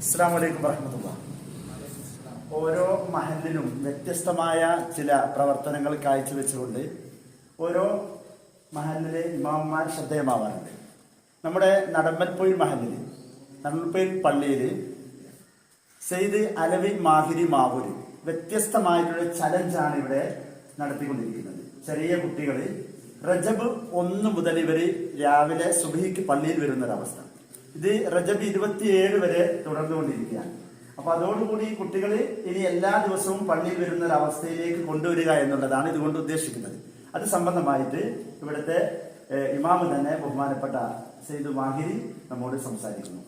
അസ്സാം വലൈക്കും വർഹമത്തുള്ള ഓരോ മഹലിനും വ്യത്യസ്തമായ ചില പ്രവർത്തനങ്ങൾ കാഴ്ചവെച്ചുകൊണ്ട് ഓരോ മഹലിലെ ഇമാമന്മാർ ശ്രദ്ധേയമാവാറുണ്ട്. നമ്മുടെ നടമ്പൽപ്പൊയിൽ മഹലിൽ നടമ്പൽപ്പൊയിൽ പള്ളിയിൽ സെയ്ദ് അലവി മാഹിരി മാവൂര് വ്യത്യസ്തമായിട്ടുള്ള ചലഞ്ചാണ് ഇവിടെ നടത്തിക്കൊണ്ടിരിക്കുന്നത്. ചെറിയ കുട്ടികൾ റജബ് ഒന്ന് മുതൽ ഇവർ രാവിലെ സുബഹിക്ക് പള്ളിയിൽ വരുന്ന ഒരവസ്ഥ ഇത് റജബ് ഇരുപത്തിയേഴ് വരെ തുടർന്നുകൊണ്ടിരിക്കുകയാണ് അപ്പൊ അതോടുകൂടി കുട്ടികൾ ഇനി എല്ലാ ദിവസവും പള്ളിയിൽ വരുന്ന ഒരു അവസ്ഥയിലേക്ക് കൊണ്ടുവരിക എന്നുള്ളതാണ് ഇതുകൊണ്ട് ഉദ്ദേശിക്കുന്നത്. അത് സംബന്ധമായിട്ട് ഇവിടുത്തെ ഇമാമ് തന്നെ ബഹുമാനപ്പെട്ട സെയ്ദ് മാഹിരി നമ്മോട് സംസാരിക്കുന്നു.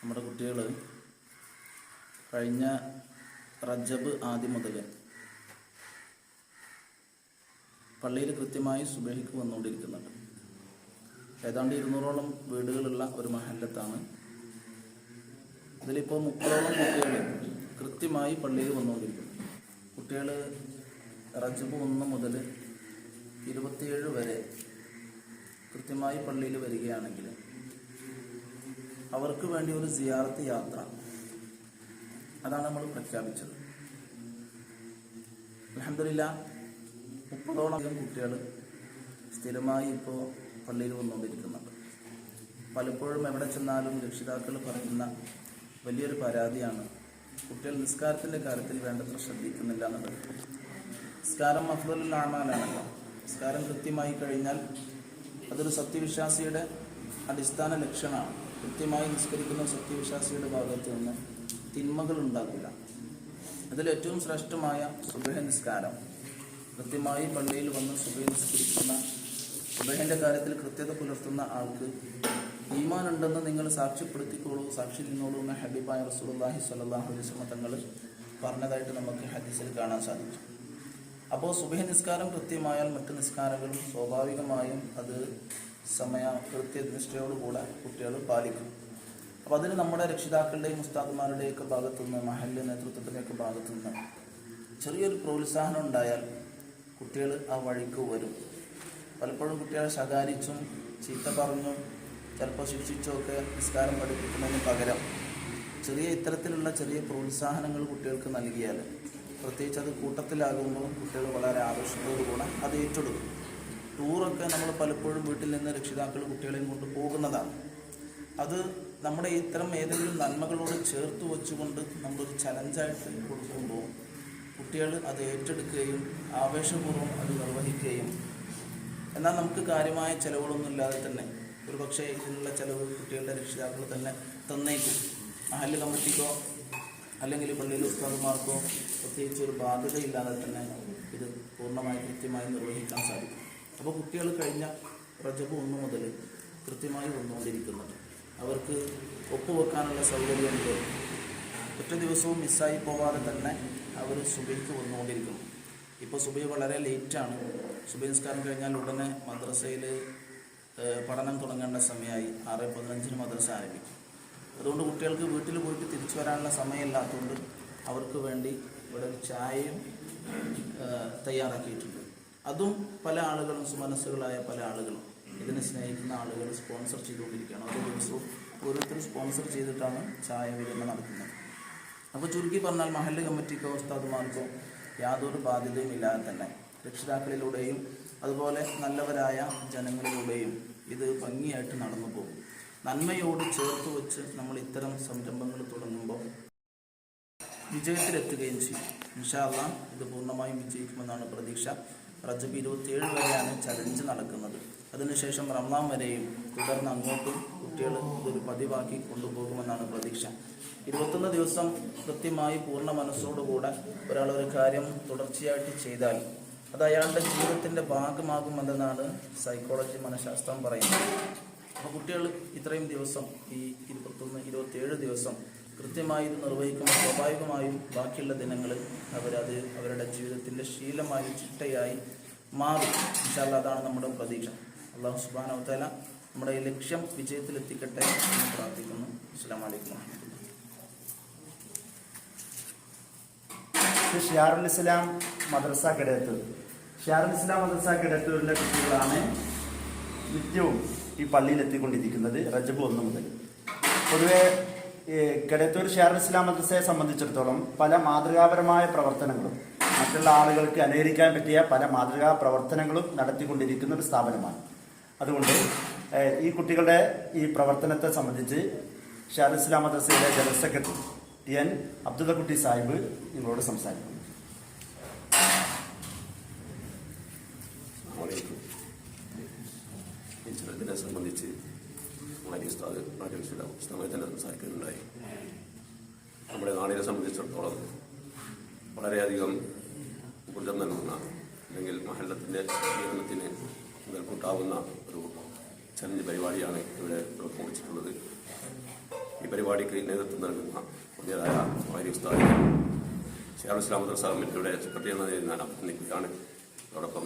നമ്മുടെ കുട്ടികൾ കഴിഞ്ഞ റജബ് ആദ്യം മുതൽ പള്ളിയിൽ കൃത്യമായി സുബഹിക്ക് വന്നുകൊണ്ടിരിക്കുന്നുണ്ട്. ഏതാണ്ട് ഇരുന്നൂറോളം വീടുകളുള്ള ഒരു മഹല്ലത്താണ്. ഇതിലിപ്പോൾ മുപ്പതോളം കുട്ടികൾ കൃത്യമായി പള്ളിയിൽ വന്നുകൊണ്ടിരിക്കും കുട്ടികൾ റജബ് ഒന്ന് മുതൽ ഇരുപത്തിയേഴ് വരെ കൃത്യമായി പള്ളിയിൽ വരികയാണെങ്കിൽ അവർക്ക് വേണ്ടി ഒരു സിയാർത്ത് യാത്ര അതാണ് നമ്മൾ പ്രഖ്യാപിച്ചത്. അലഹമില്ല മുപ്പതോളം അധികം കുട്ടികൾ സ്ഥിരമായി ഇപ്പോൾ പള്ളിയിൽ വന്നുകൊണ്ടിരിക്കുന്നുണ്ട്. പലപ്പോഴും എവിടെ ചെന്നാലും രക്ഷിതാക്കൾ പറയുന്ന വലിയൊരു പരാതിയാണ് കുട്ടികൾ നിസ്കാരത്തിന്റെ കാര്യത്തിൽ വേണ്ടത്ര ശ്രദ്ധിക്കുന്നില്ല എന്നുള്ളത് നിസ്കാരം അഫ്ദലുൽ ആമാലാണല്ലോ നിസ്കാരം കൃത്യമായി കഴിഞ്ഞാൽ അതൊരു സത്യവിശ്വാസിയുടെ അടിസ്ഥാന ലക്ഷണമാണ്. കൃത്യമായി നിസ്കരിക്കുന്ന സത്യവിശ്വാസിയുടെ ഭാഗത്ത് നിന്ന് തിന്മകൾ ഉണ്ടാകില്ല അതിൽ ഏറ്റവും ശ്രേഷ്ഠമായ സുബഹ നിസ്കാരം കൃത്യമായി പള്ളിയിൽ വന്ന് സുബഹ നിസ്കരിക്കുന്ന സുബഹിന്റെ കാര്യത്തിൽ കൃത്യത പുലർത്തുന്ന ആൾക്ക് ഈമാൻ ഉണ്ടെന്ന് നിങ്ങൾ സാക്ഷ്യപ്പെടുത്തിക്കോളൂ സാക്ഷി നിന്നോളൂ എന്ന ഹബീബായ റസൂലുള്ളാഹി സ്വല്ലല്ലാഹു അലൈഹി വസല്ലം തങ്ങൾ പറഞ്ഞതായിട്ട് നമുക്ക് ഹദീസിൽ കാണാൻ സാധിക്കും. അപ്പോൾ സുബഹ നിസ്കാരം കൃത്യമായാൽ മറ്റ് നിസ്കാരങ്ങളും സ്വാഭാവികമായും അത് സമയ കൃത്യനിഷ്ഠയോടുകൂടെ കുട്ടികൾ പാലിക്കും. അപ്പോൾ അതിൽ നമ്മുടെ രക്ഷിതാക്കളുടെയും ഉസ്താദുമാരുടെയൊക്കെ ഭാഗത്തുനിന്ന് മഹല്ല് നേതൃത്വത്തിന്റെയൊക്കെ ഭാഗത്തുനിന്ന് ചെറിയൊരു പ്രോത്സാഹനം ഉണ്ടായാൽ കുട്ടികൾ ആ വഴിക്ക് വരും. പലപ്പോഴും കുട്ടികളെ ശകാരിച്ചും ചീത്ത പറഞ്ഞും ചിലപ്പോൾ ശിക്ഷിച്ചും ഒക്കെ നിസ്കാരം പഠിപ്പിക്കുന്നതിന് പകരം ചെറിയ ഇത്തരത്തിലുള്ള ചെറിയ പ്രോത്സാഹനങ്ങൾ കുട്ടികൾക്ക് നൽകിയാൽ പ്രത്യേകിച്ച് അത് കൂട്ടത്തിലാകുമ്പോൾ കുട്ടികൾ വളരെ ആകർഷത്തോടുകൂടെ അത് ഏറ്റെടുക്കും. ടൂറൊക്കെ നമ്മൾ പലപ്പോഴും വീട്ടിൽ നിന്ന് രക്ഷിതാക്കൾ കുട്ടികളെയും കൊണ്ട് പോകുന്നതാണ്. അത് നമ്മുടെ ഇത്തരം ഏതെങ്കിലും നന്മകളോട് ചേർത്ത് വെച്ചുകൊണ്ട് നമ്മളൊരു ചലഞ്ചായിട്ട് കൊടുക്കുമ്പോൾ കുട്ടികൾ അത് ഏറ്റെടുക്കുകയും ആവേശപൂർവം അത് നിർവഹിക്കുകയും എന്നാൽ നമുക്ക് കാര്യമായ ചിലവുകളൊന്നും ഇല്ലാതെ തന്നെ ഒരു പക്ഷേ ഇതിനുള്ള ചിലവ് കുട്ടികളുടെ രക്ഷിതാക്കൾ തന്നെ തന്നേക്കും. മഹല്ല് കമ്മിറ്റിക്കോ അല്ലെങ്കിൽ പള്ളിയിലെ ഉസ്താദുമാർക്കോ പ്രത്യേകിച്ച് ഒരു ബാധ്യതയില്ലാതെ തന്നെ ഇത് പൂർണമായി കൃത്യമായി നിർവഹിക്കാൻ സാധിക്കും. അപ്പോൾ കുട്ടികൾ കഴിഞ്ഞ റജബ് ഒന്ന് മുതൽ കൃത്യമായി വന്നുകൊണ്ടിരിക്കുന്നുണ്ട്. അവർക്ക് ഒപ്പുവെക്കാനുള്ള സൗകര്യമുണ്ട് ഒറ്റ ദിവസവും മിസ്സായി പോവാതെ തന്നെ അവർ സുബൈക്ക് വന്നുകൊണ്ടിരിക്കുന്നു. ഇപ്പോൾ സുബൈ വളരെ ലേറ്റാണ്. സുബൈ നിസ്കാരം കഴിഞ്ഞാൽ ഉടനെ മദ്രസയിൽ പഠനം തുടങ്ങേണ്ട സമയമായി. ആറ് പതിനഞ്ചിന് മദ്രസ ആരംഭിക്കും. അതുകൊണ്ട് കുട്ടികൾക്ക് വീട്ടിൽ പോയിട്ട് തിരിച്ചു വരാനുള്ള സമയമില്ലാത്തതുകൊണ്ട് അവർക്ക് വേണ്ടി ഇവിടെ ഒരു ചായയും തയ്യാറാക്കിയിട്ടുണ്ട്. അതും പല ആളുകളും സുമനസ്സുകളായ പല ആളുകളും. ഇതിനെ സ്നേഹിക്കുന്ന ആളുകൾ സ്പോൺസർ ചെയ്തുകൊണ്ടിരിക്കുകയാണ്. ഓരോ ദിവസവും ഓരോരുത്തർ സ്പോൺസർ ചെയ്തിട്ടാണ് ചായ വിതരണം നടക്കുന്നത് അപ്പോൾ ചുരുക്കി പറഞ്ഞാൽ മഹല്ല് കമ്മിറ്റിക്കോ ഉസ്താദുമാർക്കോ യാതൊരു ബാധ്യതയും ഇല്ലാതെ തന്നെ രക്ഷിതാക്കളിലൂടെയും അതുപോലെ നല്ലവരായ ജനങ്ങളിലൂടെയും ഇത് ഭംഗിയായിട്ട് നടന്നു പോകും. നന്മയോട് ചേർത്ത് വെച്ച് നമ്മൾ ഇത്തരം സംരംഭങ്ങൾ തുടങ്ങുമ്പോൾ വിജയത്തിലെത്തുകയും ചെയ്യും. ഇൻഷാല്ല ഇത് പൂർണമായും വിജയിക്കുമെന്നാണ് പ്രതീക്ഷ. റജബ് ഇരുപത്തിയേഴ് വരെയാണ് ചലഞ്ച് നടക്കുന്നത്. അതിനുശേഷം റംലാം വരെയും തുടർന്ന് അങ്ങോട്ടും കുട്ടികൾ ഇതൊരു പതിവാക്കി കൊണ്ടുപോകുമെന്നാണ് പ്രതീക്ഷ. ഇരുപത്തൊന്ന് ദിവസം കൃത്യമായി പൂർണ മനസ്സോടുകൂടെ ഒരാൾ ഒരു കാര്യം തുടർച്ചയായിട്ട് ചെയ്താൽ അത് അയാളുടെ ജീവിതത്തിന്റെ ഭാഗമാകുമെന്നാണ് സൈക്കോളജി മനഃശാസ്ത്രം പറയുന്നത്. അപ്പോൾ കുട്ടികൾ ഇത്രയും ദിവസം ഈ ഇരുപത്തൊന്ന് ഇരുപത്തിയേഴ് ദിവസം കൃത്യമായി ഇത് നിർവഹിക്കുമ്പോൾ സ്വാഭാവികമായും ബാക്കിയുള്ള ദിനങ്ങളിൽ അവരത് അവരുടെ ജീവിതത്തിന്റെ ശീലമായി ചിട്ടയായി മാറും. ഇൻഷാല്ല അതാണ് നമ്മുടെ പ്രതീക്ഷ. അള്ളാഹു സുബാന തല നമ്മുടെ ഈ ലക്ഷ്യം വിജയത്തിലെത്തിക്കട്ടെ എന്ന് പ്രാർത്ഥിക്കുന്നു. അസ്സാം ഷിയാറുൽ ഇസ്ലാം മദ്രസ കിടത്തൂർ ഷിയാറുൽ ഇസ്ലാം മദ്രസ കിടത്തൂരിലെ കുട്ടികളാണ് നിത്യവും ഈ പള്ളിയിൽ എത്തിക്കൊണ്ടിരിക്കുന്നത് റജബ് ഒന്ന് മുതൽ. പൊതുവെ കിടത്തൂർ ഷിയാറുൽ ഇസ്ലാം മദ്രസയെ സംബന്ധിച്ചിടത്തോളം പല മാതൃകാപരമായ പ്രവർത്തനങ്ങളും മറ്റുള്ള ആളുകൾക്ക് അനുകരിക്കാൻ പറ്റിയ പല മാതൃകാ പ്രവർത്തനങ്ങളും നടത്തിക്കൊണ്ടിരിക്കുന്ന ഒരു സ്ഥാപനമാണ്. അതുകൊണ്ട് ഈ കുട്ടികളുടെ ഈ പ്രവർത്തനത്തെ സംബന്ധിച്ച് Shiyarul Islam മദ്രസയിലെ general secretary T N Abdullakutty Sahib നിങ്ങളോട് സംസാരിക്കും. ഈ സംബന്ധിച്ച് ഉസ്താദ് ആരോഗ്യ സംസാരിക്കുന്നുണ്ടായി നമ്മുടെ നാടിനെ സംബന്ധിച്ചിടത്തോളം വളരെയധികം ഊർജം നൽകുന്ന അല്ലെങ്കിൽ മഹല്ലത്തിന്റെ ജീവനത്തിന് മുതൽക്കൂട്ടാവുന്ന ചലഞ്ച് പരിപാടിയാണ് ഇവിടെ പ്രവർത്തിച്ചിട്ടുള്ളത്. ഈ പരിപാടിക്ക് നേതൃത്വം നൽകുന്ന പുതിയതായ മാരി ഉസ്താദ് ഷെയർ ഇസ്ലാം മദ്രസ കമ്മിറ്റിയുടെ സെക്രട്ടറി എന്ന നിലയിൽ ഞാൻ അഭിനന്ദിക്കുകയാണ്. അതോടൊപ്പം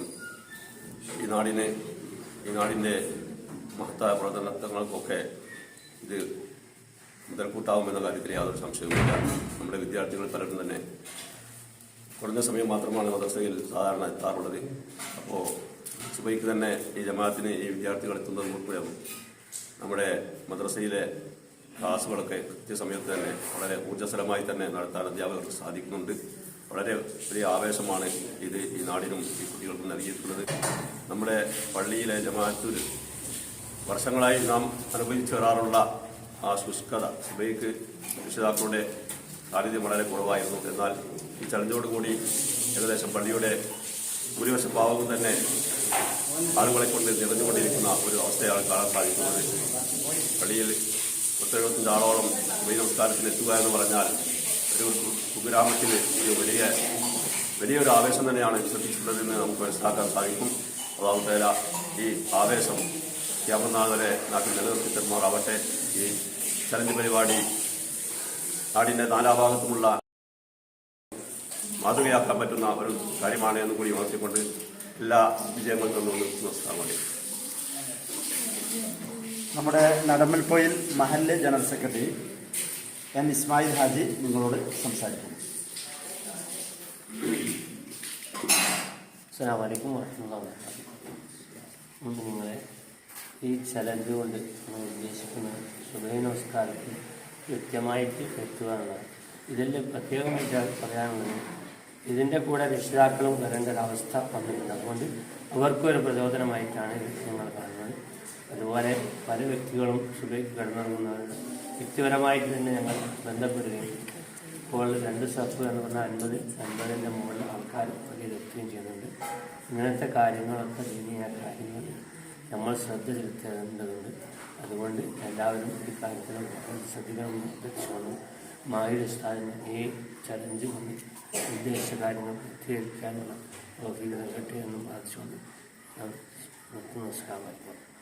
ഈ നാടിന് ഈ നാടിന്റെ മഹത്തായ പ്രവർത്തനങ്ങൾക്കൊക്കെ ഇത് മുതൽക്കൂട്ടാവുമെന്ന കാര്യത്തിൽ യാതൊരു സംശയവുമില്ല. നമ്മുടെ വിദ്യാർത്ഥികൾ പലരും തന്നെ കുറഞ്ഞ സമയം മാത്രമാണ് മദ്രസയിൽ സാധാരണ എത്താറുള്ളത്. അപ്പോൾ സുബൈക്ക് തന്നെ ഈ ജമാഅത്തിന് ഈ വിദ്യാർത്ഥികൾ എത്തുന്നത് ഉൾപ്പെടെ നമ്മുടെ മദ്രസയിലെ ക്ലാസ്സുകളൊക്കെ കൃത്യസമയത്ത് തന്നെ വളരെ ഊർജസ്വലമായി തന്നെ നടത്താൻ അധ്യാപകർക്ക് സാധിക്കുന്നുണ്ട്. വളരെ വലിയ ആവേശമാണ് ഇത് ഈ നാടിനും ഈ കുട്ടികൾക്കും നൽകിയിട്ടുള്ളത്. നമ്മുടെ പള്ളിയിലെ ജമാഅത്തിൽ വർഷങ്ങളായി നാം അനുഭവിച്ചു വരാറുള്ള ആ ശുഷ്കത സുബൈക്ക് രക്ഷിതാക്കളുടെ സാന്നിധ്യം വളരെ കുറവായിരുന്നു. എന്നാൽ ഈ ചലഞ്ചോടുകൂടി ഏകദേശം പള്ളിയുടെ ഭൂരിപക്ഷ ഭാവവും തന്നെ ആളുകളെ കൊണ്ട് നിറഞ്ഞുകൊണ്ടിരിക്കുന്ന ഒരു അവസ്ഥയാണ് കാണാൻ സാധിക്കുന്നത്. പള്ളിയിൽ പത്തെഴുപത്തഞ്ച് ആളോളം സുബൈ സംസ്കാരത്തിൽ എത്തുക എന്ന് പറഞ്ഞാൽ ഒരു കുഗ്രാമത്തിൽ ഒരു വലിയ വലിയൊരു ആവേശം തന്നെയാണ് ശ്രദ്ധിച്ചിട്ടുള്ളതെന്ന് നമുക്ക് മനസ്സിലാക്കാൻ സാധിക്കും. അതാവട്ടെ ഈ ആവേശം ക്യാമനാൾ വരെ നാട്ടിൽ നിലനിർത്തി തരുമാറാവട്ടെ ഈ ചലഞ്ച് പരിപാടി നാടിന്റെ നാലാഭാഗത്തുമുള്ള മാതൃകയാക്കാൻ പറ്റുന്ന ഒരു കാര്യമാണ് എന്ന് കൂടി ഉണർത്തിക്കൊണ്ട് എല്ലാ നമസ്കാരം നമ്മുടെ നടമ്പൽപ്പോയിൽ മഹല്ല് general secretary N Ismail Haji നിങ്ങളോട് സംസാരിക്കുന്നു. അസ്സാം വലൈക്കും വർഹമുള്ള നിങ്ങളെ ഈ ചലഞ്ച് കൊണ്ട് നമ്മൾ ഉദ്ദേശിക്കുന്നത് സുബൈ നമസ്കാരത്തിൽ കൃത്യമായിട്ട് എത്തുക എന്നതാണ് ഇതിന്റെ പ്രത്യേകമായിട്ട് പറയാനുള്ളത് ഇതിന്റെ കൂടെ രക്ഷിതാക്കളും വരേണ്ട ഒരവസ്ഥ വന്നിട്ടുണ്ട്. അതുകൊണ്ട് അവർക്കൊരു പ്രചോദനമായിട്ടാണ് ഞങ്ങൾ കാണുന്നത്. അതുപോലെ പല വ്യക്തികളും സുബൈക്ക് കിടന്നിറങ്ങുന്നവരുണ്ട്. വ്യക്തിപരമായിട്ട് തന്നെ ഞങ്ങൾ ബന്ധപ്പെടുകയും ഇപ്പോൾ രണ്ട് സഫ് എന്ന് പറഞ്ഞാൽ അൻപത് അൻപതിന്റെ മുകളിൽ ആൾക്കാർ പള്ളിയിലെത്തുകയും ചെയ്യുന്നുണ്ട്. ഇങ്ങനത്തെ കാര്യങ്ങളൊക്കെ ദീനീയ കാര്യങ്ങൾ നമ്മൾ ശ്രദ്ധ ചെലുത്തേണ്ടതുണ്ട്. അതുകൊണ്ട് എല്ലാവരും ഈ കാര്യത്തിലും ശ്രദ്ധിക്കണമെന്ന് ലക്ഷ്യമാണ് മായുടെ സ്ഥാനം ഈ ചലഞ്ച് വന്ന് ഉദ്ദേശിച്ച കാര്യങ്ങൾ പൂർത്തീകരിക്കാനുള്ള ഓഫീസ് നൽകട്ടെ എന്നും പ്രാർത്ഥിച്ചുകൊണ്ട് നിർത്തുന്ന. നമസ്കാരം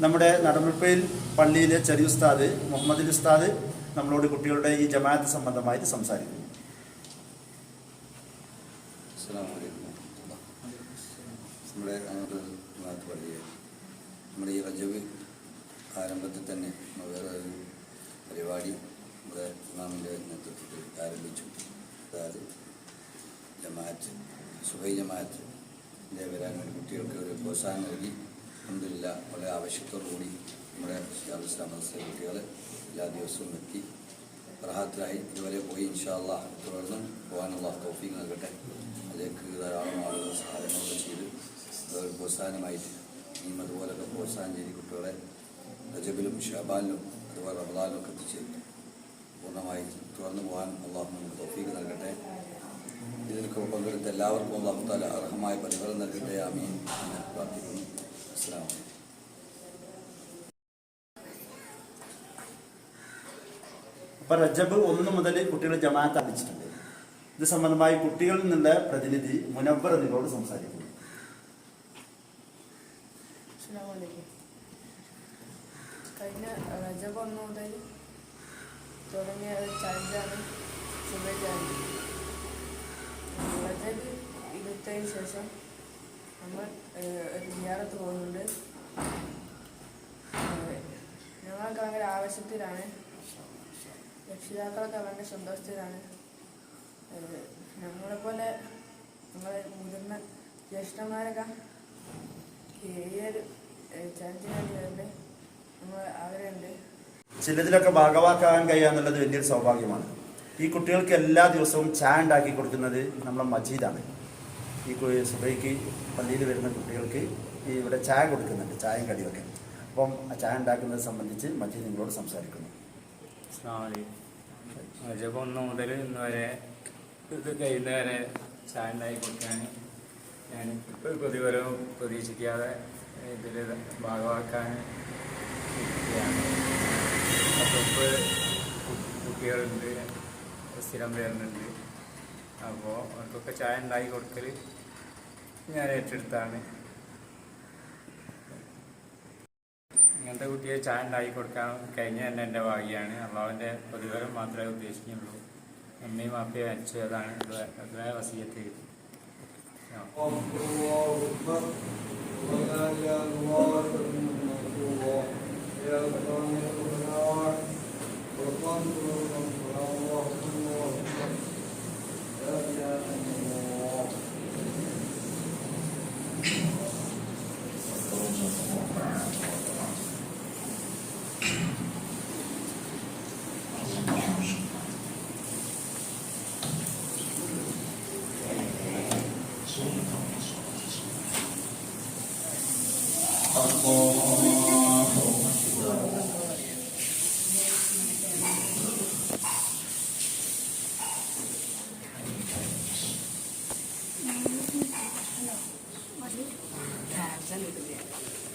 നമ്മുടെ നടമുപ്പയിൽ പള്ളിയിലെ ചെറിയ ഉസ്താദ് മുഹമ്മദ് ഉസ്താദ് നമ്മളോട് കുട്ടികളുടെ ഈ ജമാഅത്ത് സംബന്ധമായിട്ട് വറഹ്മത്തുള്ളാഹി. നമ്മുടെ നാട്ട് പള്ളിയിൽ നമ്മുടെ ഈ റജബ് ആരംഭത്തിൽ തന്നെ വേറെ ഒരു പരിപാടി നമ്മുടെ ഇമാമിന്റെ നേതൃത്വത്തിൽ ആരംഭിച്ചു അതായത് ജമാഅത്ത് സുബൈ ജമാഅത്ത് ഇതേ വരാൻ കുട്ടികൾക്ക് ഒരു പ്രോത്സാഹനം നൽകി അഹമ്മദില്ല വളരെ ആവശ്യത്തോടുകൂടി നമ്മുടെ ഷിയാബ് ഇസ്ലാം മദ്രസയിലെ കുട്ടികൾ എല്ലാ ദിവസവും എത്തി. പ്രഹാത്തിലായി ഇതുവരെ പോയി ഇൻഷാല്ല തുടർന്നും പോകാനുള്ള തോഫീക്ക് നൽകട്ടെ. അതിലേക്ക് ധാരാളം ആളുകൾ സഹായങ്ങളൊക്കെ ചെയ്ത് അതൊരു പ്രോത്സാഹനമായിട്ട് ഇനിയും അതുപോലൊക്കെ പ്രോത്സാഹനം ചെയ്ത് കുട്ടികളെ രജബിലും ഷബാലിലും അതുപോലെ റമദാനിലും ഒക്കെ എത്തിച്ചേരും പൂർണമായി തുടർന്ന് പോകാൻ അള്ളാഹു നമുക്ക് തോഫീക്ക് നൽകട്ടെ. ഇതിലൊക്കെ പങ്കെടുത്ത എല്ലാവർക്കും അള്ളാഹു താല അർഹമായ പരിഹാരം നൽകട്ടെ. ആമീൻ. പ്രാർത്ഥിക്കുന്നു. അസ്സാം വലൈക്കും റജബ് ഒന്ന് മുതൽ കുട്ടികൾ ജമാഅത്ത് അടിച്ചിട്ടുണ്ട് ഇത് സംബന്ധമായി കുട്ടികളിൽ നിന്നുള്ള പ്രതിനിധി മുനവർ നിങ്ങളോട് സംസാരിക്കുന്നു. കഴിഞ്ഞ റജബ് ഒന്ന് മുതൽ തുടങ്ങിയ റജബ് ശേഷം നമ്മൾ ഒരു സിയാറത്ത് പോകുന്നുണ്ട്. ഞങ്ങളൊക്കെ ഭയങ്കര ആവശ്യത്തിലാണ് രക്ഷിതാക്കളൊക്കെ ഭയങ്കര സന്തോഷത്തിലാണ്. നമ്മളെപ്പോലെ നമ്മളെ മുതിർന്ന ജ്യേഷ്ഠന്മാരൊക്കെ ചലഞ്ചിന് വേണ്ടി നമ്മൾ അവരുണ്ട് ചിലതിലൊക്കെ ഭാഗവാക്കാകാൻ കഴിയുക എന്നുള്ളത് വലിയൊരു സൗഭാഗ്യമാണ്. ഈ കുട്ടികൾക്ക് എല്ലാ ദിവസവും ചായ ഉണ്ടാക്കി കൊടുക്കുന്നത് നമ്മളെ മജീദാണ്. ഈ സുബൈക്ക് പള്ളിയിൽ വരുന്ന കുട്ടികൾക്ക് ഈ ഇവിടെ ചായ കൊടുക്കുന്നുണ്ട് ചായയും കടിയൊക്കെ അപ്പം ആ ചായ ഉണ്ടാക്കുന്നത് സംബന്ധിച്ച് മജീദ് നിങ്ങളോട് സംസാരിക്കുന്നു. ഒന്ന് മുതൽ ഇന്ന് വരെ ഇത് കഴിയുന്ന വരെ ചായ ഉണ്ടാക്കി കൊടുക്കാൻ ഞാൻ ഇപ്പോൾ പ്രതിഫലവും പ്രതീക്ഷിക്കാതെ ഇതിൽ ഭാഗമാക്കാൻ കുട്ടികളുണ്ട് സ്ഥിരം വരുന്നുണ്ട്. അപ്പോൾ അവർക്കൊക്കെ ചായ ഉണ്ടാക്കി കൊടുക്കൽ ഞാൻ ഏറ്റെടുത്താണ്. ഇങ്ങനത്തെ കുട്ടിയെ ചായ ഉണ്ടാക്കി കൊടുക്കാൻ കഴിഞ്ഞ തന്നെ എന്റെ ഭാഗ്യമാണ് അള്ളാവിന്റെ പ്രതിഫലം മാത്രമേ ഉദ്ദേശിക്കുന്നുള്ളൂ. അമ്മയും അപ്പയും അയച്ചു അതാണ് അതുവരെ വസീയത്ത്. ആ.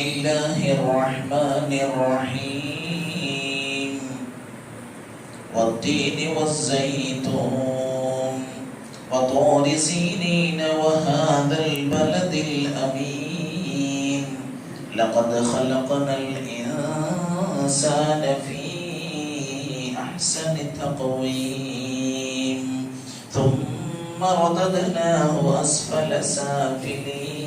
الله الرحمن الرحيم. والتين والزيتون وطور سينين وهذا البلد الأمين. لقد خلقنا الإنسان في أحسن تقويم. ثم رددناه أسفل سافلين.